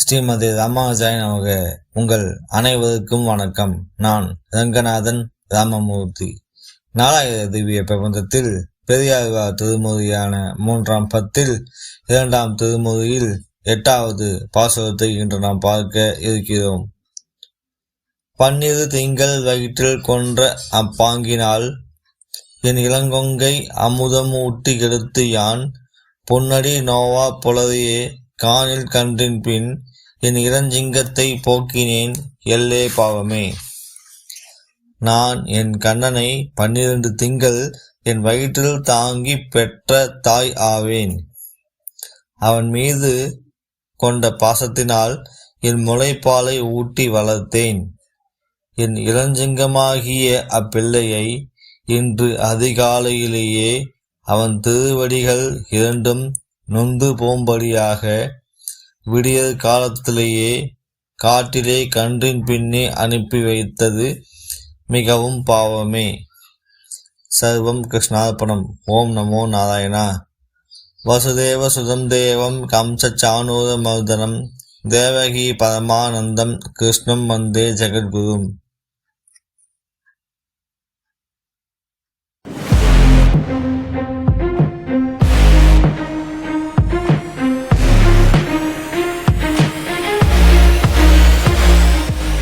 ஸ்ரீமதி ராமானுஜாய் நமக. உங்கள் அனைவருக்கும் வணக்கம். நான் ரங்கநாதன் ராமமூர்த்தி. நாலாயிர திவ்ய பிரபந்தத்தில் பெரியாழ்வார் திருமுறையான மூன்றாம் பத்தில் இரண்டாம் திருமுறையில் எட்டாவது பாசுரத்தை இன்று நாம் பார்க்க இருக்கிறோம். பன்னிரு திங்கள் வயிற்றில் கொன்ற அப்பாங்கினால் என் இளங்கொங்கை அமுதம் ஊட்டி கெடுத்து யான் பொன்னடி நோவா புலரையே காணில் கன்றின் பின் என் இளஞ்சிங்கத்தை போக்கினேன். எல்லே பாவமே. நான் என் கண்ணனை பன்னிரண்டு திங்கள் என் வயிற்றில் தாங்கி பெற்ற தாய் ஆவேன். அவன் மீது கொண்ட பாசத்தினால் என் முளைப்பாலை ஊட்டி வளர்த்தேன். என் இளஞ்சிங்கமாகிய அப்பிள்ளையை இன்று அதிகாலையிலேயே அவன் திருவடிகள் இரண்டும் நொந்து போம்படியாக விடியற் காலத்திலேயே காட்டிலே கன்றின் பின்னே அனுப்பி வைத்தது மிகவும் பாவமே. சர்வம் கிருஷ்ணார்ப்பணம். ஓம் நமோ நாராயணா. வசுதேவ சுதம் தேவம் கம்ச சானூர மர்தனம். தேவகி பரமானந்தம் கிருஷ்ணம் வந்தே ஜெகத்குரும்